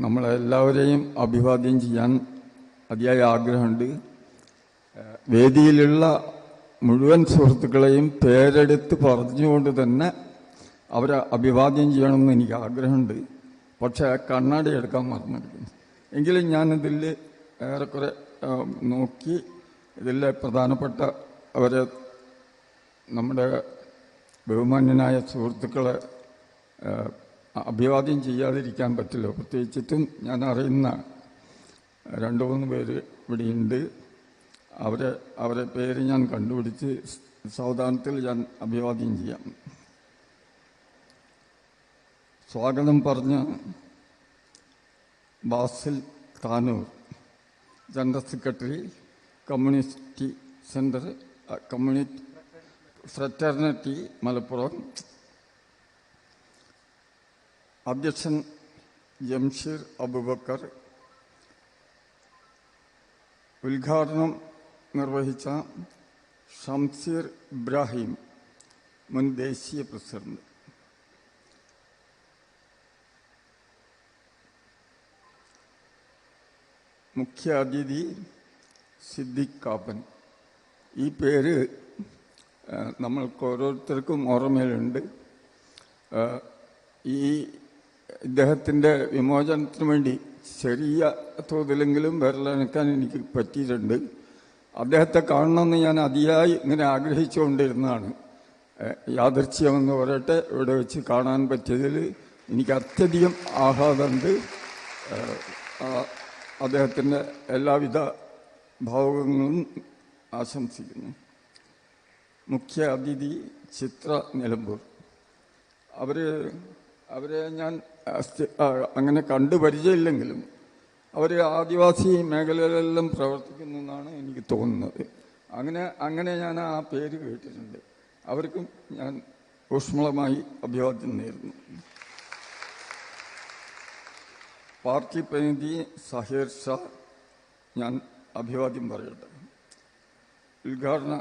നമ്മളെല്ലാവരെയും അഭിവാദ്യം ചെയ്യാൻ അതിയായ ആഗ്രഹമുണ്ട്. വേദിയിലുള്ള മുഴുവൻ സുഹൃത്തുക്കളെയും പേരെടുത്ത് പറഞ്ഞുകൊണ്ട് തന്നെ അവരെ അഭിവാദ്യം ചെയ്യണമെന്ന് എനിക്ക് ആഗ്രഹമുണ്ട്. പക്ഷേ കണ്ണാടി എടുക്കാൻ മറന്നിരിക്കുന്നു. എങ്കിലും ഞാനിതിൽ ഏറെക്കുറെ നോക്കി ഇതിലെ പ്രധാനപ്പെട്ട അവരെ നമ്മുടെ ബഹുമാന്യനായ സുഹൃത്തുക്കളെ അഭിവാദ്യം ചെയ്യാതിരിക്കാൻ പറ്റില്ല. പ്രത്യേകിച്ചിട്ടും ഞാൻ അറിയുന്ന രണ്ട് മൂന്ന് പേര് ഇവിടെയുണ്ട്. അവരെ അവരെ പേര് ഞാൻ കണ്ടുപിടിച്ച് സാവധാനത്തിൽ ഞാൻ അഭിവാദ്യം ചെയ്യാം. സ്വാഗതം പറഞ്ഞ Basil Tanur general secretary community centre community fraternity Malappuram അധ്യക്ഷൻ ജംഷീർ അബുബക്കർ. ഉദ്ഘാടനം നിർവഹിച്ച ഷംസീർ ഇബ്രാഹിം മുൻ ദേശീയ പ്രസിഡന്റ്. മുഖ്യ അതിഥി സിദ്ദിഖ് കാപ്പൻ ഈ പേര് നമ്മൾക്ക് ഓരോരുത്തർക്കും ഓർമ്മയിലുണ്ട്. ഈ ഇദ്ദേഹത്തിന്റെ വിമോചനത്തിന് വേണ്ടി ചെറിയ തോതിലെങ്കിലും വിരലനക്കാൻ എനിക്ക് പറ്റിയിട്ടുണ്ട്. അദ്ദേഹത്തെ കാണണമെന്ന് ഞാൻ അതിയായി ഇങ്ങനെ ആഗ്രഹിച്ചുകൊണ്ടിരുന്നതാണ്. യാദർച്ഛ്യമെന്ന് പറയട്ടെ ഇവിടെ വെച്ച് കാണാൻ പറ്റിയതിൽ എനിക്ക് അത്യധികം ആഹ്ലാദമുണ്ട്. അദ്ദേഹത്തിന്റെ എല്ലാവിധ ഭാവുകങ്ങളും ആശംസിക്കുന്നു. മുഖ്യ അതിഥി ചിത്ര നിലമ്പൂർ. അവർ അവരെ ഞാൻ അങ്ങനെ കണ്ടു പരിചയമില്ലെങ്കിലും അവർ ആദിവാസി മേഖലകളിലെല്ലാം പ്രവർത്തിക്കുന്നു എന്നാണ് എനിക്ക് തോന്നുന്നത്. അങ്ങനെ അങ്ങനെ ഞാൻ ആ പേര് കേട്ടിട്ടുണ്ട്. അവർക്കും ഞാൻ ഊഷ്മളമായി അഭിവാദ്യം നേരുന്നു. പാർട്ടി പ്രതിനിധി സഹീർ ഷാ ഞാൻ അഭിവാദ്യം പറയട്ടെ. ഉദ്ഘാടന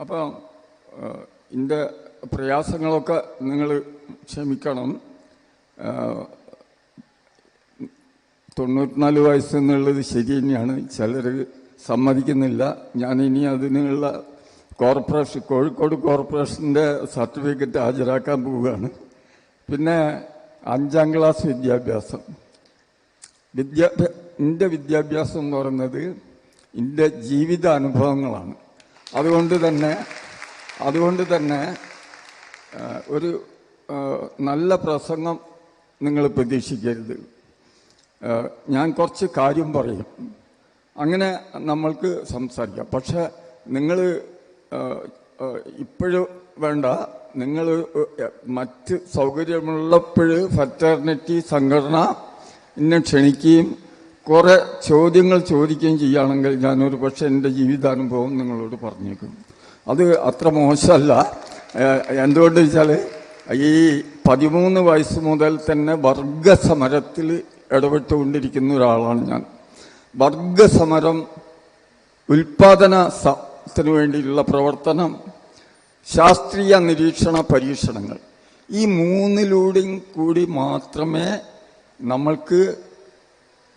അപ്പം ഇതിന്റെ പ്രയാസങ്ങളൊക്കെ നിങ്ങൾ ക്ഷമിക്കണം. തൊണ്ണൂറ്റിനാല് വയസ്സ് എന്നുള്ളത് ശരി തന്നെയാണ്. ചിലർ സമ്മതിക്കുന്നില്ല. ഞാൻ ഇനി അതിനുള്ള കോർപ്പറേഷൻ കോഴിക്കോട് കോർപ്പറേഷന്റെ സർട്ടിഫിക്കറ്റ് ഹാജരാക്കാൻ പോവുകയാണ്. പിന്നെ അഞ്ചാം ക്ലാസ് വിദ്യാഭ്യാസം. വിദ്യാഭ്യാ എന്റെ വിദ്യാഭ്യാസം എന്ന് പറയുന്നത് എന്റെ ജീവിതാനുഭവങ്ങളാണ്. അതുകൊണ്ട് തന്നെ അതുകൊണ്ട് തന്നെ ഒരു നല്ല പ്രസംഗം നിങ്ങൾ പ്രതീക്ഷിക്കരുത്. ഞാൻ കുറച്ച് കാര്യം പറയും. അങ്ങനെ നമ്മൾക്ക് സംസാരിക്കാം. പക്ഷെ നിങ്ങൾ ഇപ്പോഴും വേണ്ട. നിങ്ങൾ മറ്റ് സൗകര്യമുള്ളപ്പോൾ ഫെറ്റേർണിറ്റി സംഘടന എന്നെ ക്ഷണിക്കുകയും കുറേ ചോദ്യങ്ങൾ ചോദിക്കുകയും ചെയ്യുകയാണെങ്കിൽ ഞാനൊരു പക്ഷേ എന്റെ ജീവിതാനുഭവം നിങ്ങളോട് പറഞ്ഞേക്കും. അത് അത്ര മോശമല്ല. എന്തുകൊണ്ട് വെച്ചാൽ ഈ പതിമൂന്ന് വയസ്സ് മുതൽ തന്നെ വർഗസമരത്തിൽ ഇടപെട്ടുകൊണ്ടിരിക്കുന്ന ഒരാളാണ് ഞാൻ. വർഗസമരം ഉൽപാദന സത്തിനു വേണ്ടിയുള്ള പ്രവർത്തനം ശാസ്ത്രീയ നിരീക്ഷണ പരീക്ഷണങ്ങൾ ഈ മൂന്നിലൂടെയും കൂടി മാത്രമേ നമ്മൾക്ക്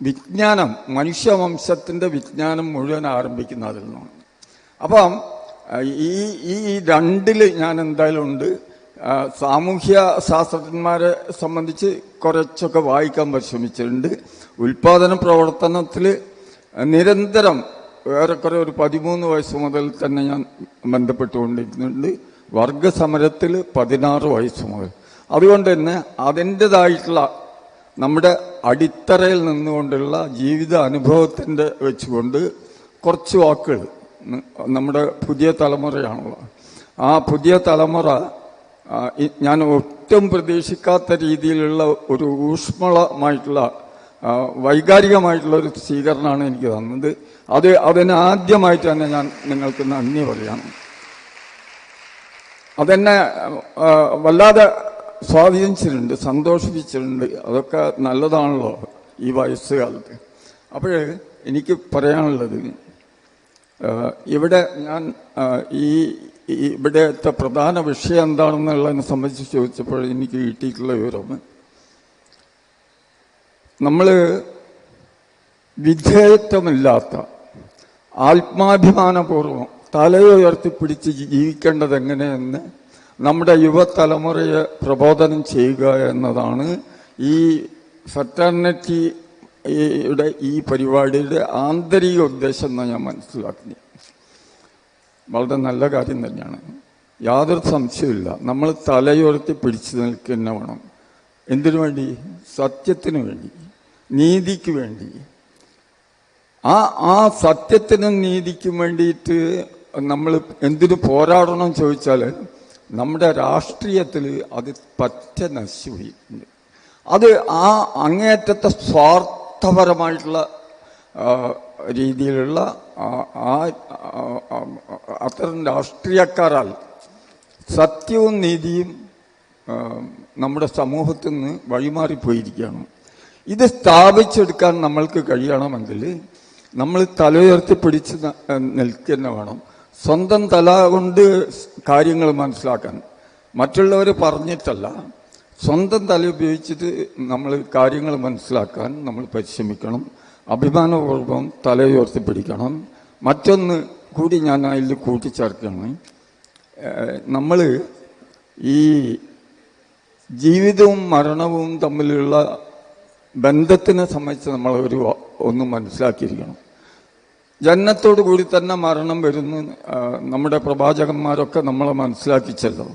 വിജ്ഞാനം മനുഷ്യവംശത്തിന്റെ വിജ്ഞാനം മുഴുവൻ ആരംഭിക്കുന്ന അതിൽ നിന്നാണ്. അപ്പം ഈ ഈ രണ്ടിൽ ഞാൻ എന്തായാലും ഉണ്ട്. സാമൂഹ്യ ശാസ്ത്രജ്ഞന്മാരെ സംബന്ധിച്ച് കുറച്ചൊക്കെ വായിക്കാൻ പരിശ്രമിച്ചിട്ടുണ്ട്. ഉൽപാദന പ്രവർത്തനത്തിൽ നിരന്തരം ഏറെക്കുറെ ഒരു പതിമൂന്ന് വയസ്സ് മുതൽ തന്നെ ഞാൻ ബന്ധപ്പെട്ടുകൊണ്ടിരുന്നുണ്ട് വർഗസമരത്തിൽ പതിനാറ് വയസ്സ് മുതൽ. അതുകൊണ്ട് തന്നെ അതിന്റെതായിട്ടുള്ള നമ്മുടെ അടിത്തറയിൽ നിന്നുകൊണ്ടുള്ള ജീവിത അനുഭവത്തിന്റെ വെച്ചുകൊണ്ട് കുറച്ച് വാക്കുകൾ നമ്മുടെ പുതിയ തലമുറയാണുള്ളത്. ആ പുതിയ തലമുറ ഞാൻ ഒട്ടും പ്രതീക്ഷിക്കാത്ത രീതിയിലുള്ള ഒരു ഊഷ്മളമായിട്ടുള്ള വൈകാരികമായിട്ടുള്ള ഒരു സ്വീകരണമാണ് എനിക്ക് തന്നത്. അത് അതിന് ആദ്യമായിട്ട് തന്നെ ഞാൻ നിങ്ങൾക്ക് നന്ദി പറയാം അതെന്നെ വല്ലാതെ സ്വാധീനിച്ചിട്ടുണ്ട് സന്തോഷിപ്പിച്ചിട്ടുണ്ട്. അതൊക്കെ നല്ലതാണല്ലോ ഈ വയസ്സുകാലത്ത്. അപ്പോൾ എനിക്ക് പറയാനുള്ളത് ഇവിടെ ഞാൻ ഈ ഇവിടുത്തെ പ്രധാന വിഷയം എന്താണെന്നുള്ളതിനെ സംബന്ധിച്ച് ചോദിച്ചപ്പോൾ എനിക്ക് കിട്ടിയിട്ടുള്ള വിവരം നമ്മൾ വിധേയത്വമില്ലാത്ത ആത്മാഭിമാനപൂർവം തലയുയർത്തി പിടിച്ച് ജീവിക്കേണ്ടത് എങ്ങനെയെന്ന് നമ്മുടെ യുവതലമുറയെ പ്രബോധനം ചെയ്യുക എന്നതാണ് ഈ ഫെറ്റർണിറ്റിയുടെ ഈ പരിപാടിയുടെ ആന്തരിക ഉദ്ദേശം എന്ന് ഞാൻ മനസ്സിലാക്കുന്നത്. വളരെ നല്ല കാര്യം തന്നെയാണ്. യാതൊരു സംശയമില്ല നമ്മൾ തലയുയർത്തി പിടിച്ചു നിൽക്കുന്ന വേണം. എന്തിനു വേണ്ടി? സത്യത്തിന് വേണ്ടി. നീതിക്ക് വേണ്ടി. ആ ആ സത്യത്തിനും നീതിക്കും വേണ്ടിയിട്ട് നമ്മൾ എന്തിനു പോരാടണം ചോദിച്ചാൽ നമ്മുടെ രാഷ്ട്രീയത്തിൽ അത് പറ്റ നശിച്ചുപോയിട്ടുണ്ട് അത് ആ അങ്ങേറ്റത്തെ സ്വാർത്ഥപരമായിട്ടുള്ള രീതിയിലുള്ള ആ- അത്തരം രാഷ്ട്രീയക്കാരാൽ സത്യവും നീതിയും നമ്മുടെ സമൂഹത്തിൽ നിന്ന് വഴിമാറിപ്പോയിരിക്കുകയാണ്. ഇത് സ്ഥാപിച്ചെടുക്കാൻ നമ്മൾക്ക് കഴിയണമെങ്കിൽ നമ്മൾ തലയുയർത്തി പിടിച്ച് നിൽക്കുന്ന വേണം. സ്വന്തം തല കൊണ്ട് കാര്യങ്ങൾ മനസ്സിലാക്കാൻ. മറ്റുള്ളവർ പറഞ്ഞിട്ടല്ല. സ്വന്തം തല ഉപയോഗിച്ചിട്ട് നമ്മൾ കാര്യങ്ങൾ മനസ്സിലാക്കാൻ നമ്മൾ പരിശ്രമിക്കണം. അഭിമാനപൂർവം തലയുയർത്തി പിടിക്കണം മറ്റൊന്ന് കൂടി ഞാൻ അതിൽ കൂട്ടിച്ചേർക്കണം നമ്മൾ ഈ ജീവിതവും മരണവും തമ്മിലുള്ള ബന്ധത്തിനെ സംബന്ധിച്ച് നമ്മൾ ഒരു ഒന്ന് മനസ്സിലാക്കിയിരിക്കണം. ജന്നത്തോടു കൂടി തന്നെ മരണം വരുന്നു നമ്മുടെ പ്രവാചകന്മാരൊക്കെ നമ്മളെ മനസ്സിലാക്കിച്ചല്ലോ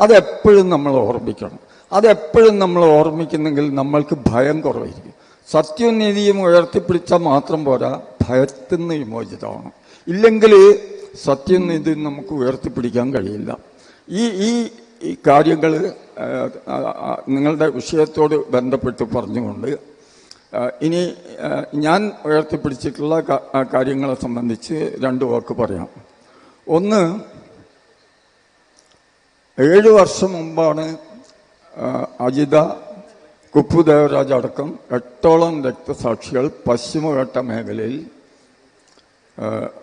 അതെപ്പോഴും നമ്മൾ ഓർമ്മിക്കണം. അതെപ്പോഴും നമ്മൾ ഓർമ്മിക്കുന്നെങ്കിൽ നമ്മൾക്ക് ഭയം കുറവായിരിക്കും. സത്യവും നീതിയും ഉയർത്തിപ്പിടിച്ചാൽ മാത്രം പോരാ ഭയത്തിൽ നിന്ന് വിമോചിതമാണ്. ഇല്ലെങ്കിൽ സത്യവും നീതിയും നമുക്ക് ഉയർത്തിപ്പിടിക്കാൻ കഴിയില്ല. ഈ ഈ ഈ കാര്യങ്ങൾ നിങ്ങളുടെ വിഷയത്തോട് ബന്ധപ്പെട്ട് പറഞ്ഞുകൊണ്ട് ഇനി ഞാൻ ഉയർത്തിപ്പിടിച്ചിട്ടുള്ള കാര്യങ്ങളെ സംബന്ധിച്ച് രണ്ട് വാക്ക് പറയാം. ഒന്ന് ഏഴ് വർഷം മുമ്പാണ് അജിത കുപ്പുദേവരാജ് അടക്കം എട്ടോളം രക്തസാക്ഷികൾ പശ്ചിമഘട്ട മേഖലയിൽ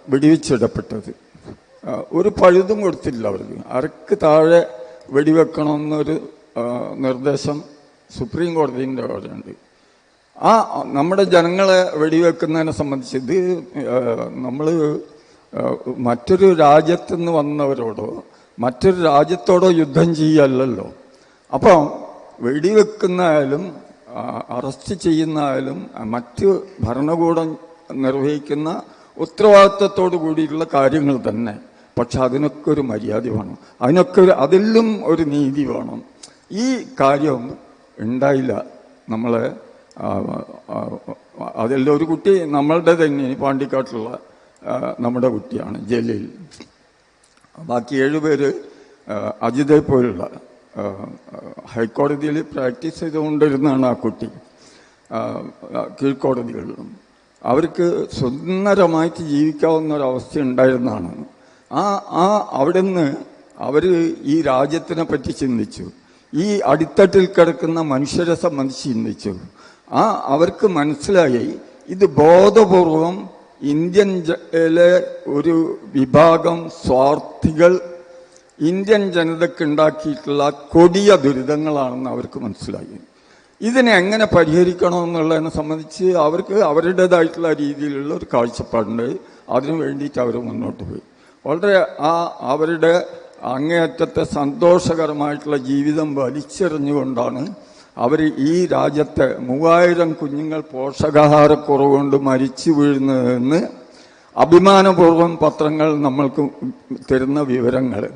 വെടിവെച്ചിടപ്പെട്ടത്. ഒരു പഴുതും കൊടുത്തില്ല അവർക്ക്. അരക്ക് താഴെ വെടിവെക്കണമെന്നൊരു നിർദ്ദേശം സുപ്രീം കോടതിന്റെ അവിടെയുണ്ട് ആ നമ്മുടെ ജനങ്ങളെ വെടിവെക്കുന്നതിനെ സംബന്ധിച്ച് ഇത് നമ്മൾ മറ്റൊരു രാജ്യത്തു നിന്ന് വന്നവരോടോ മറ്റൊരു രാജ്യത്തോടോ യുദ്ധം ചെയ്യല്ലല്ലോ. അപ്പോൾ വെടിവെക്കുന്നതായാലും ആ, അറസ്റ്റ് ചെയ്യുന്നാലും ആ, മറ്റ് ഭരണകൂടം നിർവഹിക്കുന്ന ഉത്തരവാദിത്വത്തോടു കൂടിയിട്ടുള്ള കാര്യങ്ങൾ തന്നെ. പക്ഷെ അതിനൊക്കെ ഒരു മര്യാദ വേണം. അതിനൊക്കെ ഒരു അതിലും ഒരു നീതി വേണം. ഈ കാര്യം ഉണ്ടായില്ല നമ്മളെ അതെല്ലാം ഒരു കുട്ടി നമ്മളുടെ തന്നെ പാണ്ടിക്കാട്ടുള്ള നമ്മുടെ കുട്ടിയാണ് ജലീൽ. ബാക്കി ഏഴുപേര് അജിതയെ അജിതെ പോലുള്ള ഹൈക്കോടതിയിൽ പ്രാക്ടീസ് ചെയ്തുകൊണ്ടിരുന്നാണ് ആ കുട്ടി. കീഴ്ക്കോടതികളിലും. അവർക്ക് സുന്ദരമായിട്ട് ജീവിക്കാവുന്ന ഒരവസ്ഥ ഉണ്ടായിരുന്നതാണ്. ആ ആ അവിടെ നിന്ന് അവർ ഈ രാജ്യത്തിനെ പറ്റി ചിന്തിച്ചു. ഈ അടിത്തട്ടിൽ കിടക്കുന്ന മനുഷ്യരെ സംബന്ധിച്ച് ചിന്തിച്ചു. ആ അവർക്ക് മനസ്സിലായി ഇത് ബോധപൂർവം ഇന്ത്യൻ ഒരു വിഭാഗം സ്വാർത്ഥികൾ ഇന്ത്യൻ ജനതയ്ക്ക് ഉണ്ടാക്കിയിട്ടുള്ള കൊടിയ ദുരിതങ്ങളാണെന്ന് അവർക്ക് മനസ്സിലായി. ഇതിനെ എങ്ങനെ പരിഹരിക്കണമെന്നുള്ളതിനെ സംബന്ധിച്ച് അവർക്ക് അവരുടേതായിട്ടുള്ള രീതിയിലുള്ള ഒരു കാഴ്ചപ്പാടുണ്ട്. അതിനു വേണ്ടിയിട്ട് അവർ മുന്നോട്ട് പോയി. വളരെ ആ അവരുടെ അങ്ങേയറ്റത്തെ സന്തോഷകരമായിട്ടുള്ള ജീവിതം വലിച്ചെറിഞ്ഞുകൊണ്ടാണ് അവർ ഈ രാജ്യത്തെ മൂവായിരം കുഞ്ഞുങ്ങൾ പോഷകാഹാരക്കുറവുകൊണ്ട് മരിച്ചു വീഴുന്നതെന്ന് അഭിമാനപൂർവം പത്രങ്ങൾ നമ്മൾക്ക് തരുന്ന വിവരങ്ങൾ.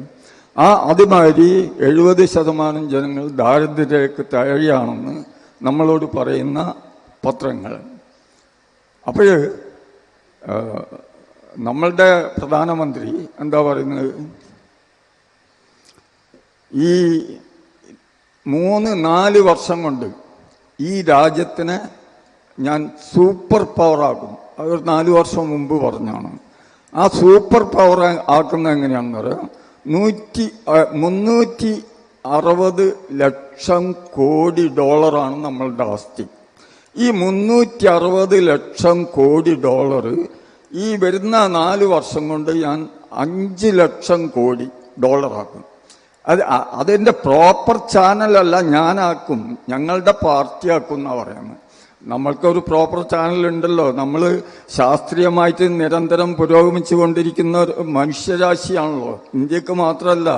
ആ അതുമാതിരി എഴുപത് ശതമാനം ജനങ്ങൾ ദാരിദ്ര്യരേഖ താഴെയാണെന്ന് നമ്മളോട് പറയുന്ന പത്രങ്ങൾ. അപ്പോൾ നമ്മളുടെ പ്രധാനമന്ത്രി എന്താ പറയുന്നത്? ഈ മൂന്ന് നാല് വർഷം കൊണ്ട് ഈ രാജ്യത്തിനെ ഞാൻ സൂപ്പർ പവറാക്കും ഒരു നാല് വർഷം മുമ്പ് പറഞ്ഞാണ്. ആ സൂപ്പർ പവർ ആക്കുന്ന എങ്ങനെയാണെന്ന് പറയാം. നൂറ്റി മുന്നൂറ്റി അറുപത് ലക്ഷം കോടി ഡോളറാണ് നമ്മളുടെ ആസ്തി. ഈ മുന്നൂറ്റി അറുപത് ലക്ഷം കോടി ഡോളർ ഈ വരുന്ന നാല് വർഷം കൊണ്ട് ഞാൻ അഞ്ച് ലക്ഷം കോടി ഡോളറാക്കും. അത് അതെന്റെ പ്രോപ്പർ ചാനലല്ല ഞാനാക്കും ഞങ്ങളുടെ പാർട്ടിയാക്കും എന്നാണ് എന്നാ പറയുന്നത് നമ്മൾക്കൊരു പ്രോപ്പർ ചാനൽ ഉണ്ടല്ലോ. നമ്മൾ ശാസ്ത്രീയമായിട്ട് നിരന്തരം പുരോഗമിച്ചു കൊണ്ടിരിക്കുന്ന മനുഷ്യരാശിയാണല്ലോ. ഇന്ത്യയ്ക്ക് മാത്രമല്ല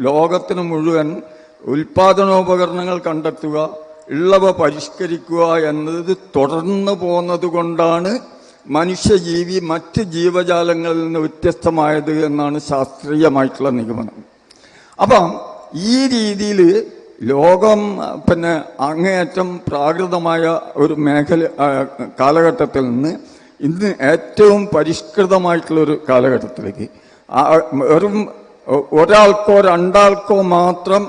ലോകത്തിന് മുഴുവൻ ഉൽപാദനോപകരണങ്ങൾ കണ്ടെത്തുക ഉള്ളവ പരിഷ്കരിക്കുക എന്നത് തുടർന്നു പോകുന്നത് കൊണ്ടാണ് മനുഷ്യജീവി മറ്റ് ജീവജാലങ്ങളിൽ നിന്ന് വ്യത്യസ്തമായത് എന്നാണ് ശാസ്ത്രീയമായിട്ടുള്ള നിഗമനം. അപ്പം ഈ രീതിയിൽ ലോകം പിന്നെ അങ്ങേയറ്റം പ്രാകൃതമായ ഒരു മേഖല കാലഘട്ടത്തിൽ നിന്ന് ഇന്ന് ഏറ്റവും പരിഷ്കൃതമായിട്ടുള്ളൊരു കാലഘട്ടത്തിലേക്ക്. വെറും ഒരാൾക്കോ രണ്ടാൾക്കോ മാത്രം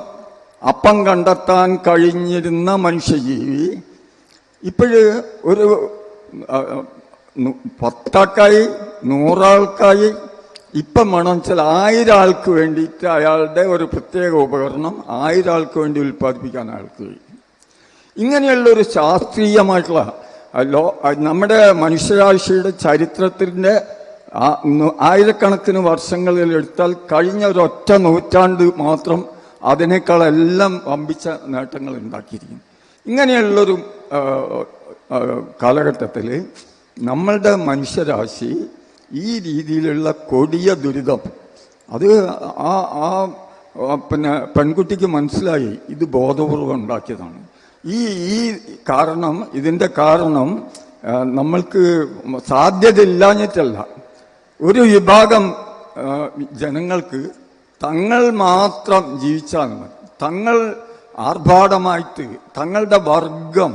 അപ്പം കണ്ടെത്താൻ കഴിഞ്ഞിരുന്ന മനുഷ്യജീവി ഇപ്പോഴ് ഒരു പത്താൾക്കായി നൂറാൾക്കായി ഇപ്പം വേണം വെച്ചാൽ ആയിരം ആൾക്ക് വേണ്ടിയിട്ട് അയാളുടെ ഒരു പ്രത്യേക ഉപകരണം ആയിരം ആൾക്ക് വേണ്ടി ഉൽപ്പാദിപ്പിക്കാൻ അയാൾക്ക് കഴിയും. ഇങ്ങനെയുള്ള ഒരു ശാസ്ത്രീയമായിട്ടുള്ള ലോ നമ്മുടെ മനുഷ്യരാശിയുടെ ചരിത്രത്തിന്റെ ആയിരക്കണക്കിന് വർഷങ്ങളിൽ എടുത്താൽ കഴിഞ്ഞ ഒരൊറ്റ നൂറ്റാണ്ട് മാത്രം അതിനേക്കാളെല്ലാം വമ്പിച്ച നേട്ടങ്ങൾ ഉണ്ടാക്കിയിരിക്കും ഇങ്ങനെയുള്ളൊരു കാലഘട്ടത്തിൽ നമ്മളുടെ മനുഷ്യരാശി ഈ രീതിയിലുള്ള കൊടിയ ദുരിതം. അത് ആ ആ പിന്നെ പെൺകുട്ടിക്ക് മനസ്സിലായി. ഇത് ബോധപൂർവം ഉണ്ടാക്കിയതാണ്. ഈ ഈ കാരണം ഇതിന്റെ കാരണം നമ്മൾക്ക് സാധ്യത ഇല്ലാഞ്ഞിട്ടല്ല ഒരു വിഭാഗം ജനങ്ങൾക്ക് തങ്ങൾ മാത്രം ജീവിച്ചാൽ മതി. തങ്ങൾ ആർഭാടമായിട്ട് തങ്ങളുടെ വർഗം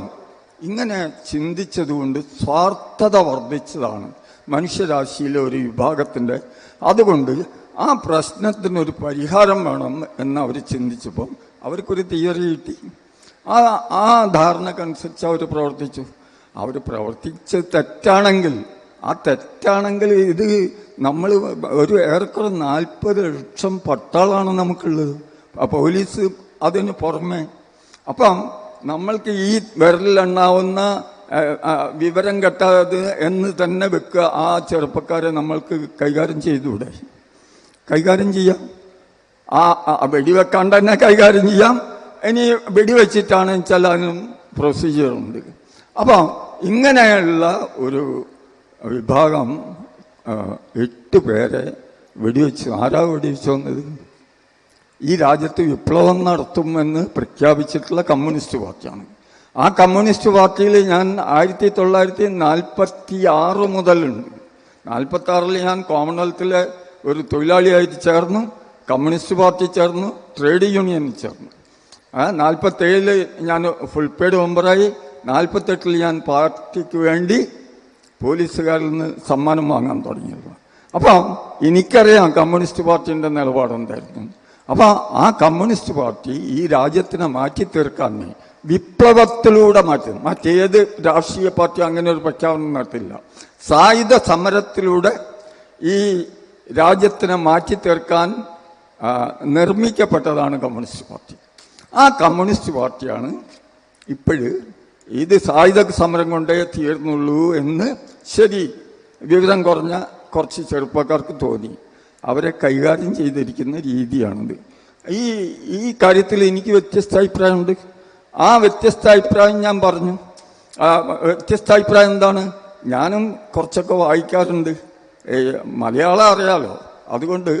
ഇങ്ങനെ ചിന്തിച്ചതുകൊണ്ട് സ്വാർത്ഥത വർദ്ധിച്ചതാണ്. മനുഷ്യരാശിയിലെ ഒരു വിഭാഗത്തിന്റെ. അതുകൊണ്ട് ആ പ്രശ്നത്തിനൊരു പരിഹാരം വേണം എന്ന് അവർ ചിന്തിച്ചപ്പോൾ അവർക്കൊരു തിയറി കിട്ടി. ആ ആ ധാരണക്കനുസരിച്ച് അവർ പ്രവർത്തിച്ചു. അവർ പ്രവർത്തിച്ച് തെറ്റാണെങ്കിൽ ആ തെറ്റാണെങ്കിൽ ഇത് നമ്മൾ ഒരു ഏറെക്കുറെ നാൽപ്പത് ലക്ഷം പട്ടാളാണ് നമുക്കുള്ളത്. പോലീസ് അതിന് പുറമെ. അപ്പം നമ്മൾക്ക് ഈ വിരലിലെണ്ണാവുന്ന വിവരം കെട്ടാത് എന്ന് തന്നെ വെക്കുക. ആ ചെറുപ്പക്കാരെ നമ്മൾക്ക് കൈകാര്യം ചെയ്തുകൂടെ? കൈകാര്യം ചെയ്യാം. ആ വെടിവെക്കാണ്ട് തന്നെ കൈകാര്യം ചെയ്യാം. ഇനി വെടിവെച്ചിട്ടാണ് വെച്ചാൽ അതിനും പ്രൊസീജിയറുണ്ട് അപ്പോൾ ഇങ്ങനെയുള്ള ഒരു വിഭാഗം എട്ട് പേരെ വെടിവെച്ചു. ആരാ വെടിവെച്ചു വന്നത്? ഈ രാജ്യത്ത് വിപ്ലവം നടത്തുമെന്ന് പ്രഖ്യാപിച്ചിട്ടുള്ള കമ്മ്യൂണിസ്റ്റ് പാർട്ടിയാണ്. ആ കമ്മ്യൂണിസ്റ്റ് പാർട്ടിയിൽ ഞാൻ ആയിരത്തി തൊള്ളായിരത്തി നാൽപ്പത്തി ആറ് മുതലുണ്ട്. നാൽപ്പത്തി ആറിൽ ഞാൻ കോമൺവെൽത്തിലെ ഒരു തൊഴിലാളിയായിട്ട് ചേർന്നു കമ്മ്യൂണിസ്റ്റ് പാർട്ടി ചേർന്നു ട്രേഡ് യൂണിയനിൽ ചേർന്നു. ആ നാൽപ്പത്തേഴിൽ ഞാൻ ഫുൾ പെയ്ഡ് മെമ്പറായി. നാൽപ്പത്തെട്ടിൽ ഞാൻ പാർട്ടിക്ക് വേണ്ടി പോലീസുകാരിൽ നിന്ന് സമ്മാനം വാങ്ങാൻ തുടങ്ങിയത് അപ്പം എനിക്കറിയാം കമ്മ്യൂണിസ്റ്റ് പാർട്ടിന്റെ നിലപാടെന്തായിരുന്നു. അപ്പോൾ ആ കമ്മ്യൂണിസ്റ്റ് പാർട്ടി ഈ രാജ്യത്തിനെ മാറ്റി തീർക്കാൻ വിപ്ലവത്തിലൂടെ മാറ്റി. മറ്റേത് രാഷ്ട്രീയ പാർട്ടി അങ്ങനെ ഒരു പ്രഖ്യാപനം നടത്തില്ല. സായുധ സമരത്തിലൂടെ ഈ രാജ്യത്തിനെ മാറ്റി തീർക്കാൻ നിർമ്മിക്കപ്പെട്ടതാണ് കമ്മ്യൂണിസ്റ്റ് പാർട്ടി. ആ കമ്മ്യൂണിസ്റ്റ് പാർട്ടിയാണ് ഇപ്പോഴ് ഇത് സായുധ സമരം കൊണ്ടേ തീർന്നുള്ളൂ എന്ന് ശരി വിവരം കുറഞ്ഞ കുറച്ച് ചെറുപ്പക്കാർക്ക് തോന്നി. അവരെ കൈകാര്യം ചെയ്തിരിക്കുന്ന രീതിയാണിത്. ഈ ഈ കാര്യത്തിൽ എനിക്ക് വ്യത്യസ്ത അഭിപ്രായമുണ്ട്. ആ വ്യത്യസ്ത അഭിപ്രായം ഞാൻ പറഞ്ഞു. ആ വ്യത്യസ്ത അഭിപ്രായം എന്താണ്? ഞാനും കുറച്ചൊക്കെ വായിക്കാറുണ്ട്. മലയാളം അറിയാലോ. അതുകൊണ്ട്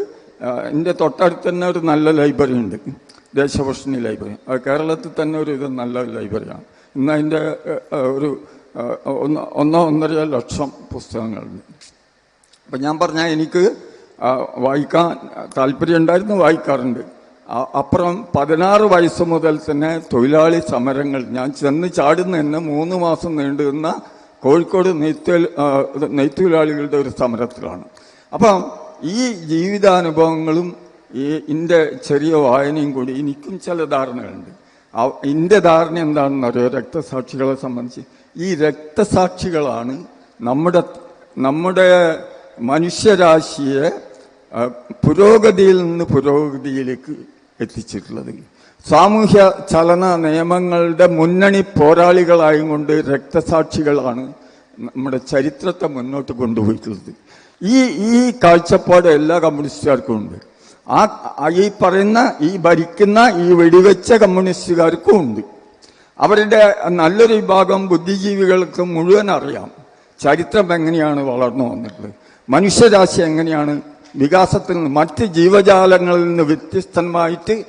എന്റെ തൊട്ടടുത്ത് തന്നെ ഒരു നല്ല ലൈബ്രറി ഉണ്ട്. ദേശഭൂഷണി ലൈബ്രറി. കേരളത്തിൽ തന്നെ ഒരു ഇത് നല്ല ലൈബ്രറിയാണ്. ഇന്ന് അതിന്റെ ഒരു ഒന്ന് ഒന്നോ ഒന്നര ലക്ഷം പുസ്തകങ്ങളുണ്ട്. അപ്പം ഞാൻ പറഞ്ഞാൽ എനിക്ക് വായിക്കാൻ താല്പര്യം ഉണ്ടായിരുന്നു വായിക്കാറുണ്ട്. അപ്പുറം പതിനാറ് വയസ്സ് മുതൽ തന്നെ തൊഴിലാളി സമരങ്ങൾ. ഞാൻ ചെന്ന് ചാടുന്ന തന്നെ മൂന്ന് മാസം നീണ്ടു നിന്ന കോഴിക്കോട് നെയ്ത്തൊ നെയ്ത്തൊഴിലാളികളുടെ ഒരു സമരത്തിലാണ്. അപ്പം ഈ ജീവിതാനുഭവങ്ങളും ഈ എന്റെ ചെറിയ വായനയും കൂടി എനിക്കും ചില ധാരണകളുണ്ട്. എന്റെ ധാരണ എന്താണെന്ന് അറിയാം? രക്തസാക്ഷികളെ സംബന്ധിച്ച്. ഈ രക്തസാക്ഷികളാണ് നമ്മുടെ നമ്മുടെ മനുഷ്യരാശിയെ പുരോഗതിയിൽ നിന്ന് പുരോഗതിയിലേക്ക് എത്തിച്ചിട്ടുള്ളത്. സാമൂഹ്യ ചലന നിയമങ്ങളുടെ മുന്നണി പോരാളികളായും കൊണ്ട് രക്തസാക്ഷികളാണ് നമ്മുടെ ചരിത്രത്തെ മുന്നോട്ട് കൊണ്ടുപോയിട്ടുള്ളത്. ഈ ഈ കാഴ്ചപ്പാട് എല്ലാ കമ്മ്യൂണിസ്റ്റുകാർക്കും ഉണ്ട്. ആ ഈ പറയുന്ന ഈ ഭരിക്കുന്ന ഈ വെടിവെച്ച കമ്മ്യൂണിസ്റ്റുകാർക്കും ഉണ്ട്. അവരുടെ നല്ലൊരു വിഭാഗം ബുദ്ധിജീവികൾക്ക് മുഴുവൻ അറിയാം. ചരിത്രം എങ്ങനെയാണ് വളർന്നു വന്നിട്ടുള്ളത്? മനുഷ്യരാശി എങ്ങനെയാണ് വികാസത്തിൽ മറ്റ് ജീവജാലങ്ങളിൽ നിന്ന് വ്യത്യസ്തമായിട്ട്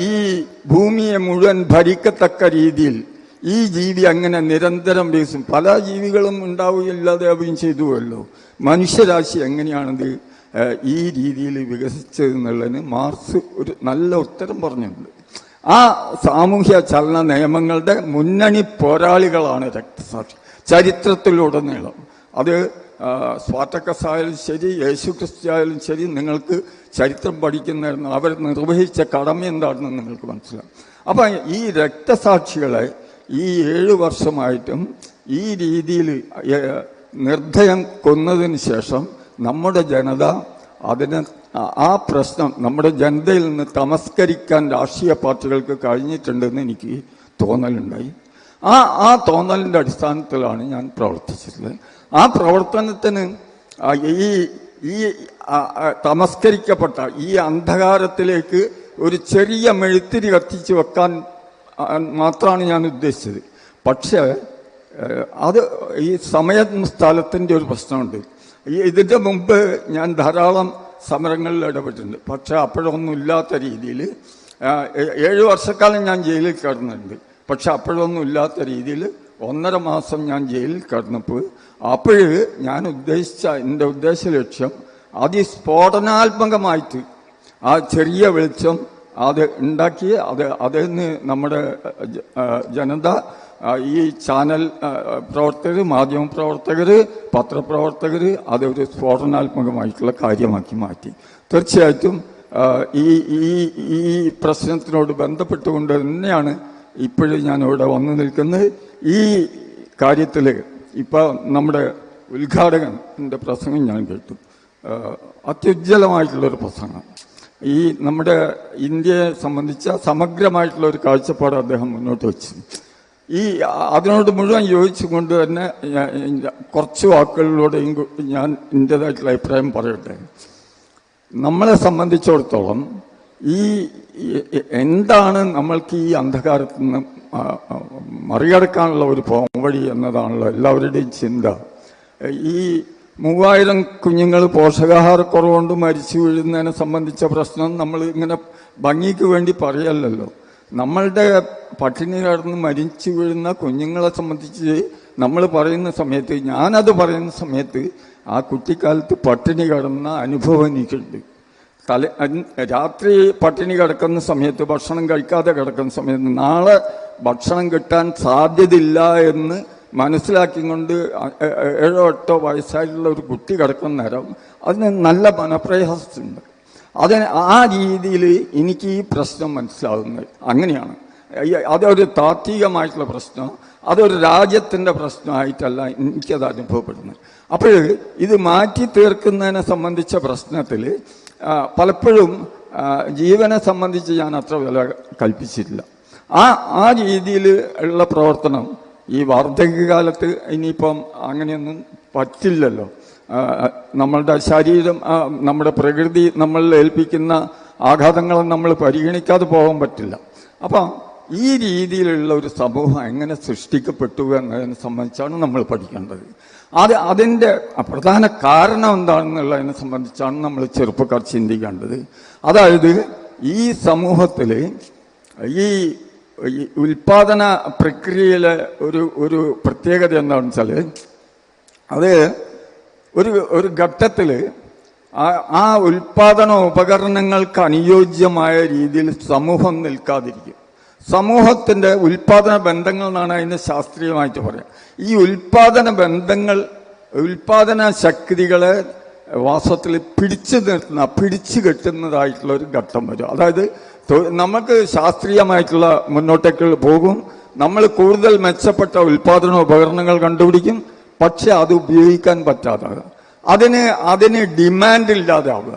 ഈ ഭൂമിയെ മുഴുവൻ ഭരിക്കത്തക്ക രീതിയിൽ ഈ ജീവി അങ്ങനെ നിരന്തരം വികസിക്കും. പല ജീവികളും ഉണ്ടാവുകയില്ലാതാവുകയും ചെയ്തുവല്ലോ. മനുഷ്യരാശി എങ്ങനെയാണിത് ഈ രീതിയിൽ വികസിച്ചത് എന്നുള്ളതിന് ഒരു നല്ല ഉത്തരം പറഞ്ഞിട്ടുണ്ട്. ആ സാമൂഹ്യ ചലന നിയമങ്ങളുടെ മുന്നണി പോരാളികളാണ് രക്തസാക്ഷി. ചരിത്രത്തിലുടനീളം. അത് ആയാലും ശരി യേശു ക്രിസ്തു ശരി നിങ്ങൾക്ക് ചരിത്രം പഠിക്കുന്ന അവർ നിർവഹിച്ച കടമ എന്താണെന്ന് നിങ്ങൾക്ക് മനസ്സിലാവും. അപ്പം ഈ രക്തസാക്ഷികളെ ഈ ഏഴു വർഷമായിട്ടും ഈ രീതിയിൽ നിർദ്ധയം കൊന്നതിന് ശേഷം നമ്മുടെ ജനത അതിന് ആ- പ്രശ്നം നമ്മുടെ ജനതയിൽ നിന്ന് തമസ്കരിക്കാൻ രാഷ്ട്രീയ പാർട്ടികൾക്ക് കഴിഞ്ഞിട്ടുണ്ടെന്ന് എനിക്ക് തോന്നലുണ്ടായി. ആ ആ തോന്നലിന്റെ അടിസ്ഥാനത്തിലാണ് ഞാൻ പ്രവർത്തിച്ചിട്ടുള്ളത് ആ പ്രവർത്തനത്തിന് ഈ ഈ തമസ്കരിക്കപ്പെട്ട ഈ അന്ധകാരത്തിലേക്ക് ഒരു ചെറിയ മെഴുത്തിരി കത്തിച്ച് വെക്കാൻ മാത്രമാണ് ഞാൻ ഉദ്ദേശിച്ചത്. പക്ഷേ അത് ഈ സമയ സ്ഥലത്തിന്റെ ഒരു പ്രശ്നമുണ്ട്. ഈ ഇതിന്റെ മുമ്പ് ഞാൻ ധാരാളം സമരങ്ങളിൽ ഇടപെട്ടിട്ടുണ്ട്. പക്ഷേ അപ്പോഴൊന്നും ഇല്ലാത്ത രീതിയിൽ ഏഴ് വർഷക്കാലം ഞാൻ ജയിലിൽ കിടന്നിട്ടുണ്ട്. പക്ഷെ അപ്പോഴൊന്നും ഇല്ലാത്ത രീതിയിൽ ഒന്നര മാസം ഞാൻ ജയിലിൽ കിടന്നപ്പോൾ അപ്പോഴ് ഞാൻ ഉദ്ദേശിച്ച എന്റെ ഉദ്ദേശ ലക്ഷ്യം അതിസ്ഫോടനാത്മകമായിട്ട് ആ ചെറിയ വെളിച്ചം അത് ഉണ്ടാക്കി അത് അതിൽ നിന്ന് നമ്മുടെ ജനത ഈ ചാനൽ പ്രവർത്തകർ മാധ്യമ പ്രവർത്തകർ പത്രപ്രവർത്തകർ അതൊരു സ്ഫോടനാത്മകമായിട്ടുള്ള കാര്യമാക്കി മാറ്റി. തീർച്ചയായിട്ടും ഈ ഈ ഈ പ്രശ്നത്തിനോട് ബന്ധപ്പെട്ടുകൊണ്ട് തന്നെയാണ് ഇപ്പോഴും ഞാൻ ഇവിടെ വന്നു നിൽക്കുന്നത് ഈ കാര്യത്തിൽ ഇപ്പോൾ നമ്മുടെ ഉദ്ഘാടകന്റെ പ്രസംഗം ഞാൻ കേട്ടു. അത്യുജ്വലമായിട്ടുള്ളൊരു പ്രസംഗം. ഈ നമ്മുടെ ഇന്ത്യയെ സംബന്ധിച്ച സമഗ്രമായിട്ടുള്ള ഒരു കാഴ്ചപ്പാട് അദ്ദേഹം മുന്നോട്ട് വെച്ചു. ഈ അതിനോട് മുഴുവൻ യോജിച്ചുകൊണ്ട് തന്നെ കുറച്ച് വാക്കുകളിലൂടെ ഞാൻ എന്റെതായിട്ടുള്ള അഭിപ്രായം പറയട്ടെ. നമ്മളെ സംബന്ധിച്ചിടത്തോളം ഈ എന്താണ് നമ്മൾക്ക് ഈ അന്ധകാരത്തിൽ നിന്ന് മറികടക്കാനുള്ള ഒരു പോംവഴി എന്നതാണല്ലോ എല്ലാവരുടെയും ചിന്ത. ഈ മൂവായിരം കുഞ്ഞുങ്ങൾ പോഷകാഹാരക്കുറവുകൊണ്ട് മരിച്ചു വീഴുന്നതിനെ സംബന്ധിച്ച പ്രശ്നം നമ്മൾ ഇങ്ങനെ ഭംഗിക്ക് വേണ്ടി പറയല്ലല്ലോ. നമ്മളുടെ പട്ടിണി കടന്ന് മരിച്ചു വീഴുന്ന കുഞ്ഞുങ്ങളെ സംബന്ധിച്ച് നമ്മൾ പറയുന്ന സമയത്ത് ഞാനത് പറയുന്ന സമയത്ത് ആ കുട്ടിക്കാലത്ത് പട്ടിണി കടന്ന അനുഭവം എനിക്കുണ്ട്. തല രാത്രി പട്ടിണി കിടക്കുന്ന സമയത്ത് ഭക്ഷണം കഴിക്കാതെ കിടക്കുന്ന സമയത്ത് നാളെ ഭക്ഷണം കിട്ടാൻ സാധ്യതയില്ല എന്ന് എ- എ- ഏഴോ എട്ടോ വയസ്സായിട്ടുള്ള ഒരു കുട്ടി കിടക്കുന്ന നേരം അതിന് നല്ല മനപ്രയാസമുണ്ട്. അതിന് ആ രീതിയിൽ എനിക്ക് ഈ പ്രശ്നം മനസ്സിലാകുന്നത് അങ്ങനെയാണ്. അതൊരു താത്വികമായിട്ടുള്ള പ്രശ്നം അതൊരു രാജ്യത്തിന്റെ പ്രശ്നമായിട്ടല്ല എനിക്കത് അനുഭവപ്പെടുന്നത്. അപ്പോൾ ഇത് മാറ്റി തീർക്കുന്നതിനെ സംബന്ധിച്ച പ്രശ്നത്തിൽ പലപ്പോഴും ജീവനെ സംബന്ധിച്ച് ഞാൻ അത്ര വില കൽപ്പിച്ചിട്ടില്ല. ആ ആ രീതിയിൽ ഉള്ള പ്രവർത്തനം ഈ വാർദ്ധക്യകാലത്ത് ഇനിയിപ്പം അങ്ങനെയൊന്നും പറ്റില്ലല്ലോ. നമ്മളുടെ ശരീരം നമ്മുടെ പ്രകൃതി നമ്മളിൽ ഏൽപ്പിക്കുന്ന ആഘാതങ്ങളെ നമ്മൾ പരിഗണിക്കാതെ പോകാൻ പറ്റില്ല. അപ്പം ഈ രീതിയിലുള്ള ഒരു സമൂഹം എങ്ങനെ സൃഷ്ടിക്കപ്പെട്ടു എന്നതിനെ സംബന്ധിച്ചാണ് നമ്മൾ പഠിക്കേണ്ടത്. അത് അതിന്റെ പ്രധാന കാരണം എന്താണെന്നുള്ളതിനെ സംബന്ധിച്ചാണ് നമ്മൾ ചെറുപ്പക്കാർ ചിന്തിക്കേണ്ടത്. അതായത് ഈ സമൂഹത്തിൽ ഈ ഉൽപാദന പ്രക്രിയയിലെ ഒരു ഒരു പ്രത്യേകത എന്താണെന്ന് വെച്ചാൽ അത് ഒരു ഒരു ഘട്ടത്തിൽ ആ ഉൽപാദന ഉപകരണങ്ങൾക്ക് അനുയോജ്യമായ രീതിയിൽ സമൂഹം നിൽക്കാതിരിക്കും. സമൂഹത്തിന്റെ ഉൽപാദന ബന്ധങ്ങൾ എന്നാണ് അതിന് ശാസ്ത്രീയമായിട്ട് പറയാം. ഈ ഉൽപാദന ബന്ധങ്ങൾ ഉൽപാദന ശക്തികളെ വാസത്തിൽ പിടിച്ചു നിർത്തുന്ന പിടിച്ചു കെട്ടുന്നതായിട്ടുള്ള ഒരു ഘട്ടം വരും. അതായത് നമുക്ക് ശാസ്ത്രീയമായിട്ടുള്ള മുന്നോട്ടേക്ക് പോകും. നമ്മൾ കൂടുതൽ മെച്ചപ്പെട്ട ഉൽപാദന ഉപകരണങ്ങൾ കണ്ടുപിടിക്കും. പക്ഷെ അത് ഉപയോഗിക്കാൻ പറ്റാതാകുക അതിന് അതിന് ഡിമാൻഡ് ഇല്ലാതാവുക.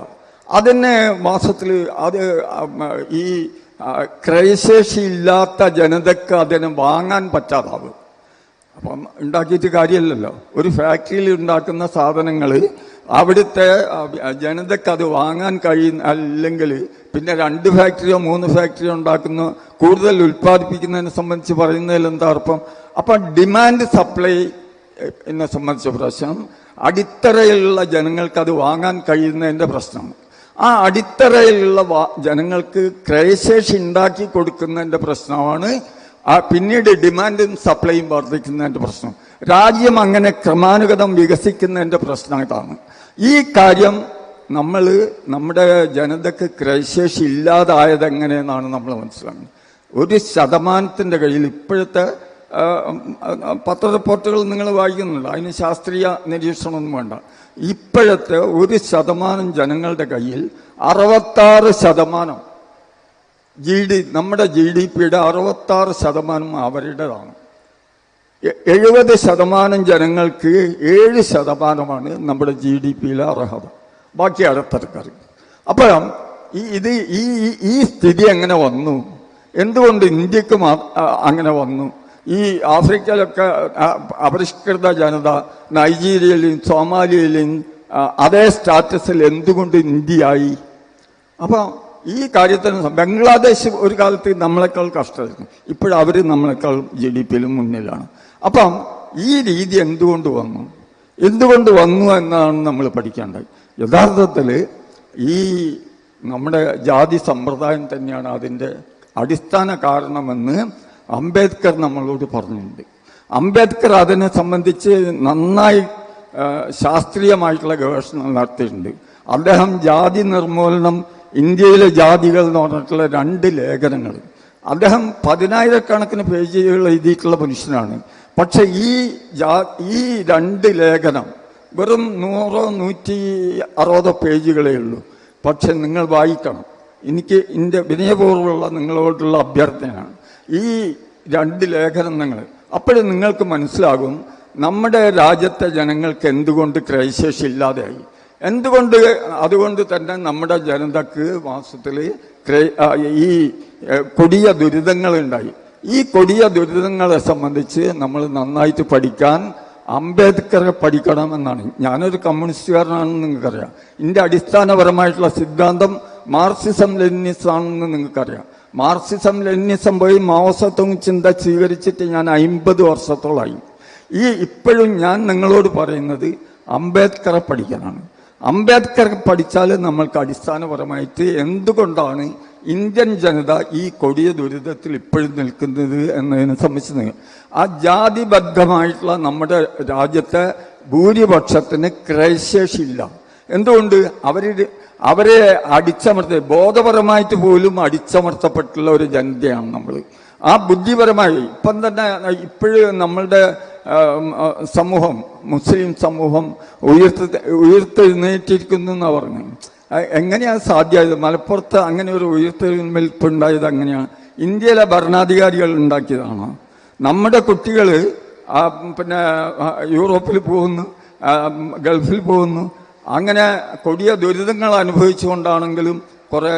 അതിന് മാസത്തിൽ അത് ഈ ക്രയശേഷി ഇല്ലാത്ത ജനതയ്ക്ക് അതിന് വാങ്ങാൻ പറ്റാതാവും അപ്പം ഉണ്ടാക്കിയിട്ട് കാര്യമില്ലല്ലോ. ഒരു ഫാക്ടറിയിൽ ഉണ്ടാക്കുന്ന സാധനങ്ങൾ അവിടുത്തെ ജനതയ്ക്ക് അത് വാങ്ങാൻ കഴിയുന്ന അല്ലെങ്കിൽ പിന്നെ രണ്ട് ഫാക്ടറിയോ മൂന്ന് ഫാക്ടറിയോ ഉണ്ടാക്കുന്ന കൂടുതൽ ഉൽപ്പാദിപ്പിക്കുന്നതിനെ സംബന്ധിച്ച് പറയുന്നതിൽ എന്താ അർത്ഥം? അപ്പം ഡിമാൻഡ് സപ്ലൈ എന്നെ സംബന്ധിച്ച പ്രശ്നം അടിത്തറയിലുള്ള ജനങ്ങൾക്ക് അത് വാങ്ങാൻ കഴിയുന്നതിന്റെ പ്രശ്നം. ആ അടിത്തറയിലുള്ള ജനങ്ങൾക്ക് ക്രയശേഷി ഉണ്ടാക്കി കൊടുക്കുന്നതിന്റെ പ്രശ്നമാണ് ആ പിന്നീട് ഡിമാൻഡും സപ്ലൈയും വർദ്ധിക്കുന്നതിന്റെ പ്രശ്നം. രാജ്യം അങ്ങനെ ക്രമാനുഗതം വികസിക്കുന്നതിന്റെ പ്രശ്നം ഇതാണ്. ഈ കാര്യം നമ്മൾ നമ്മുടെ ജനതയ്ക്ക് ക്രയശേഷി ഇല്ലാതായത് എങ്ങനെയെന്നാണ് നമ്മൾ മനസ്സിലാക്കുന്നത്. ഒരു ശതമാനത്തിന്റെ കയ്യിൽ ഇപ്പോഴത്തെ പത്ര റിപ്പോർട്ടുകൾ നിങ്ങൾ വായിക്കുന്നുണ്ട്. അതിന് ശാസ്ത്രീയ നിരീക്ഷണമൊന്നും വേണ്ട. ഇപ്പോഴത്തെ ഒരു ശതമാനം ജനങ്ങളുടെ കയ്യിൽ അറുപത്താറ് ശതമാനം ജി ഡി നമ്മുടെ ജി ഡി പിയുടെ അറുപത്താറ് ശതമാനം അവരുടേതാണ്. എഴുപത് ശതമാനം ജനങ്ങൾക്ക് ഏഴ് ശതമാനമാണ് നമ്മുടെ ജി ഡി പിയിലെ അർഹത. ബാക്കി അടുത്തടുക്കാർ അപ്പം ഈ ഇത് ഈ ഈ- സ്ഥിതി എങ്ങനെ വന്നു? എന്തുകൊണ്ട് ഇന്ത്യയ്ക്ക് അങ്ങനെ വന്നു? ഈ ആഫ്രിക്കയിലൊക്കെ അപരിഷ്കൃത ജനത നൈജീരിയയിലും സോമാലിയയിലും അതേ സ്റ്റാറ്റസിൽ എന്തുകൊണ്ട് ഇന്ത്യയായി? അപ്പോൾ ഈ കാര്യത്തിന് ബംഗ്ലാദേശ് ഒരു കാലത്ത് നമ്മളെക്കാൾ കഷ്ടമായിരുന്നു. ഇപ്പോഴവർ നമ്മളെക്കാൾ ജി ഡി പിയിലും മുന്നിലാണ്. അപ്പം ഈ രീതി എന്തുകൊണ്ട് വന്നു? എന്തുകൊണ്ട് വന്നു എന്നാണ് നമ്മൾ പഠിക്കേണ്ടത്. യഥാർത്ഥത്തിൽ ഈ നമ്മുടെ ജാതി സമ്പ്രദായം തന്നെയാണ് അതിന്റെ അടിസ്ഥാന കാരണമെന്ന് അംബേദ്കർ നമ്മളോട് പറഞ്ഞിട്ടുണ്ട്. അംബേദ്കർ അതിനെ സംബന്ധിച്ച് നന്നായി ശാസ്ത്രീയമായിട്ടുള്ള ഗവേഷണം നടത്തിയിട്ടുണ്ട്. അദ്ദേഹം ജാതി നിർമൂലനം ഇന്ത്യയിലെ ജാതികൾ എന്ന് പറഞ്ഞിട്ടുള്ള രണ്ട് ലേഖനങ്ങൾ. അദ്ദേഹം പതിനായിരക്കണക്കിന് പേജുകൾ എഴുതിയിട്ടുള്ള മനുഷ്യനാണ്. പക്ഷെ ഈ ജാ ഈ രണ്ട് ലേഖനം വെറും നൂറോ നൂറ്റി അറുപതോ പേജുകളേ ഉള്ളൂ. പക്ഷെ നിങ്ങൾ വായിക്കണം. എനിക്ക് എന്റെ വിനയപൂർവമുള്ള നിങ്ങളോടുള്ള അഭ്യർത്ഥനയാണ്. ഈ രണ്ട് ലേഖനം നിങ്ങൾ അപ്പോഴും നിങ്ങൾക്ക് മനസ്സിലാകും നമ്മുടെ രാജ്യത്തെ ജനങ്ങൾക്ക് എന്തുകൊണ്ട് ക്രയശേഷി ഇല്ലാതെയായി എന്തുകൊണ്ട് അതുകൊണ്ട് തന്നെ നമ്മുടെ ജനതക്ക് മാസത്തിൽ ഈ കൊടിയ ദുരിതങ്ങളുണ്ടായി ഈ കൊടിയ ദുരിതങ്ങളെ സംബന്ധിച്ച് നമ്മൾ നന്നായിട്ട് പഠിക്കാൻ അംബേദ്കറെ പഠിക്കണമെന്നാണ്. ഞാനൊരു കമ്മ്യൂണിസ്റ്റുകാരനാണെന്ന് നിങ്ങൾക്കറിയാം. എന്റെ അടിസ്ഥാനപരമായിട്ടുള്ള സിദ്ധാന്തം മാർസിസം ലെനിനിസം ആണെന്ന് നിങ്ങൾക്കറിയാം. മാർസിസം ലെനിനിസം പോയി മാവസത്വം ചിന്ത സ്വീകരിച്ചിട്ട് ഞാൻ അയിമ്പത് വർഷത്തോളമായി ഈ ഇപ്പോഴും ഞാൻ നിങ്ങളോട് പറയുന്നത് അംബേദ്കറെ പഠിക്കാനാണ്. അംബേദ്കർ പഠിച്ചാൽ നമ്മൾക്ക് അടിസ്ഥാനപരമായിട്ട് എന്തുകൊണ്ടാണ് ഇന്ത്യൻ ജനത ഈ കൊടിയ ദുരിതത്തിൽ ഇപ്പോഴും നിൽക്കുന്നത് എന്നതിനെ സംബന്ധിച്ച് ആ ജാതിബദ്ധമായിട്ടുള്ള നമ്മുടെ രാജ്യത്തെ ഭൂരിപക്ഷത്തിന് ക്രയശേഷിയില്ല. എന്തുകൊണ്ട്? അവർ അവരെ അടിച്ചമർത്ത ബോധപരമായിട്ട് പോലും അടിച്ചമർത്തപ്പെട്ടുള്ള ഒരു ജനതയാണ് നമ്മൾ ആ ബുദ്ധിപരമായി ഇപ്പം തന്നെ ഇപ്പോഴും നമ്മളുടെ സമൂഹം മുസ്ലിം സമൂഹം ഉയർത്ത് ഉയർത്തെഴുന്നേറ്റിരിക്കുന്നു പറഞ്ഞു എങ്ങനെയാണ് സാധ്യമായത്? മലപ്പുറത്ത് അങ്ങനെ ഒരു ഉയർത്തെഴുന്നേൽപ്പ് ഉണ്ടായത് അങ്ങനെയാണ് ഇന്ത്യയിലെ ഭരണാധികാരികൾ ഉണ്ടാക്കിയതാണ്. നമ്മുടെ കുട്ടികൾ പിന്നെ യൂറോപ്പിൽ പോകുന്നു ഗൾഫിൽ പോകുന്നു. അങ്ങനെ കൊടിയ ദുരിതങ്ങൾ അനുഭവിച്ചുകൊണ്ടാണെങ്കിലും കുറെ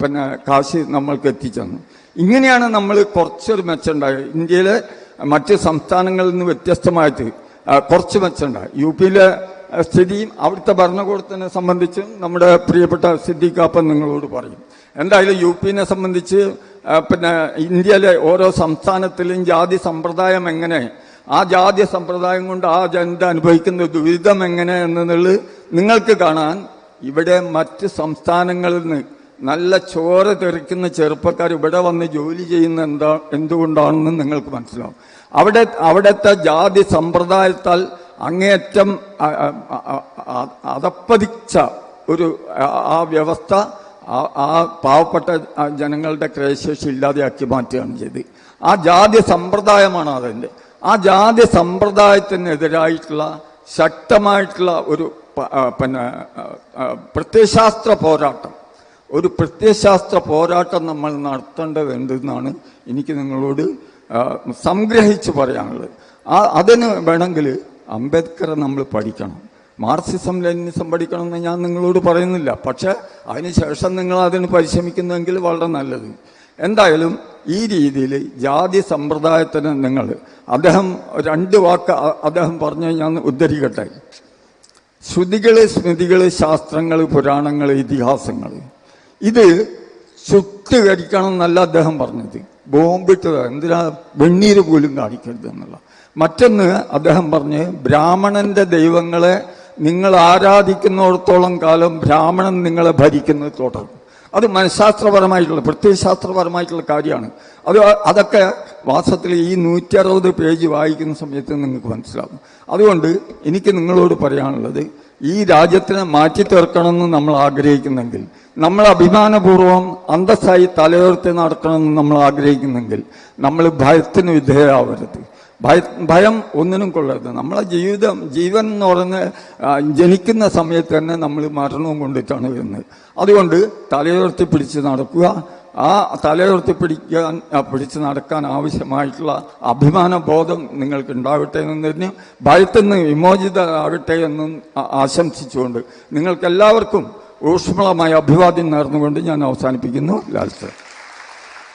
പിന്നെ കാശ് നമ്മൾക്ക് എത്തിച്ചെന്നു. ഇങ്ങനെയാണ് നമ്മൾ കുറച്ചൊരു മെച്ചമുണ്ടായത് ഇന്ത്യയിലെ മറ്റ് സംസ്ഥാനങ്ങളിൽ നിന്ന് വ്യത്യസ്തമായിട്ട് കുറച്ച് മെച്ചമുണ്ട് യു പിയിലെ സ്ഥിതിയും അവിടുത്തെ ഭരണകൂടത്തിനെ സംബന്ധിച്ച് നമ്മുടെ പ്രിയപ്പെട്ട സിദ്ദിഖാപ്പൻ നിങ്ങളോട് പറയും. എന്തായാലും യു പിനെ സംബന്ധിച്ച് പിന്നെ ഇന്ത്യയിലെ ഓരോ സംസ്ഥാനത്തിലും ജാതി സമ്പ്രദായം എങ്ങനെ ആ ജാതി സമ്പ്രദായം കൊണ്ട് ആ ജനത അനുഭവിക്കുന്ന ദുരിതം എങ്ങനെ എന്നുള്ളത് നിങ്ങൾക്ക് കാണാൻ ഇവിടെ മറ്റ് സംസ്ഥാനങ്ങളിൽ നിന്ന് നല്ല ചോര തെറിക്കുന്ന ചെറുപ്പക്കാർ ഇവിടെ വന്ന് ജോലി ചെയ്യുന്ന എന്താ എന്തുകൊണ്ടാണെന്ന് നിങ്ങൾക്ക് മനസ്സിലാവും. അവിടെ അവിടുത്തെ ജാതി സമ്പ്രദായത്താൽ അങ്ങേയറ്റം അതപ്പതിച്ച ഒരു ആ- വ്യവസ്ഥ ആ- പാവപ്പെട്ട ജനങ്ങളുടെ ക്രയശേഷി ഇല്ലാതെയാക്കി മാറ്റുകയാണ് ചെയ്ത്. ആ ജാതി സമ്പ്രദായമാണ് അതിന്റെ. ആ ജാതി സമ്പ്രദായത്തിനെതിരായിട്ടുള്ള ശക്തമായിട്ടുള്ള ഒരു പിന്നെ പ്രത്യയശാസ്ത്ര പോരാട്ടം. ഒരു പ്രത്യയശാസ്ത്ര പോരാട്ടം നമ്മൾ നടത്തേണ്ടതുണ്ടെന്നാണ് എനിക്ക് നിങ്ങളോട് സംഗ്രഹിച്ച് പറയാനുള്ളത്. ആ അതിന് വേണമെങ്കിൽ അംബേദ്കറെ നമ്മൾ പഠിക്കണം. മാർക്സിസം ലെനിനിസം പഠിക്കണം എന്ന് ഞാൻ നിങ്ങളോട് പറയുന്നില്ല. പക്ഷേ അതിനുശേഷം നിങ്ങൾ അതിന് പരിശ്രമിക്കുന്നെങ്കിൽ വളരെ നല്ലത്. എന്തായാലും ഈ രീതിയിൽ ജാതി സമ്പ്രദായത്തിന് നിങ്ങൾ അദ്ദേഹം രണ്ട് വാക്ക് അദ്ദേഹം പറഞ്ഞു ഞാൻ ഉദ്ധരിക്കട്ടെ. ശ്രുതികൾ സ്മൃതികൾ ശാസ്ത്രങ്ങൾ പുരാണങ്ങൾ ഇതിഹാസങ്ങൾ ഇത് ശുദ്ധീകരിക്കണം എന്നല്ല അദ്ദേഹം പറഞ്ഞത്. ബോംബിട്ടത് എന്തിനാ? വെണ്ണീര് പോലും കാണിക്കരുത് എന്നുള്ള. മറ്റൊന്ന് അദ്ദേഹം പറഞ്ഞ് ബ്രാഹ്മണന്റെ ദൈവങ്ങളെ നിങ്ങൾ ആരാധിക്കുന്നിടത്തോളം കാലം ബ്രാഹ്മണൻ നിങ്ങളെ ഭരിക്കുന്നത് തുടരും അത് മനഃശാസ്ത്രപരമായിട്ടുള്ള പ്രത്യയശാസ്ത്രപരമായിട്ടുള്ള കാര്യമാണ്. അത് അതൊക്കെ വാസ്തവത്തിൽ ഈ നൂറ്ററുപത് പേജ് വായിക്കുന്ന സമയത്ത് നിങ്ങൾക്ക് മനസ്സിലാകും. അതുകൊണ്ട് എനിക്ക് നിങ്ങളോട് പറയാനുള്ളത് ഈ രാജ്യത്തിനെ മാറ്റി തീർക്കണമെന്ന് നമ്മൾ ആഗ്രഹിക്കുന്നെങ്കിൽ നമ്മൾ അഭിമാനപൂർവം അന്തസ്സായി തലയുയർത്തി നടക്കണമെന്ന് നമ്മൾ ആഗ്രഹിക്കുന്നെങ്കിൽ നമ്മൾ ഭയത്തിന് വിധേയമാവരുത് ഭയ ഭയം ഒന്നിനും കൊള്ളരുത്. നമ്മളെ ജീവിതം ജീവൻ എന്ന് പറഞ്ഞ് ജനിക്കുന്ന സമയത്ത് തന്നെ നമ്മൾ മരണവും കൊണ്ടിട്ടാണ് വരുന്നത്. അതുകൊണ്ട് തലയുയർത്തി പിടിച്ച് നടക്കുക ആ തലയുയർത്തി പിടിക്കാൻ പിടിച്ച് നടക്കാൻ ആവശ്യമായിട്ടുള്ള അഭിമാന ബോധം നിങ്ങൾക്ക് ഉണ്ടാവട്ടെ എന്ന് തന്നെ ഭയത്തിൽ നിന്ന് വിമോചിതരാകട്ടെ എന്നും ആശംസിച്ചുകൊണ്ട് നിങ്ങൾക്കെല്ലാവർക്കും ഊഷ്മളമായ അഭിവാദ്യം നേർന്നുകൊണ്ട് ഞാൻ അവസാനിപ്പിക്കുന്നു. ലാൽ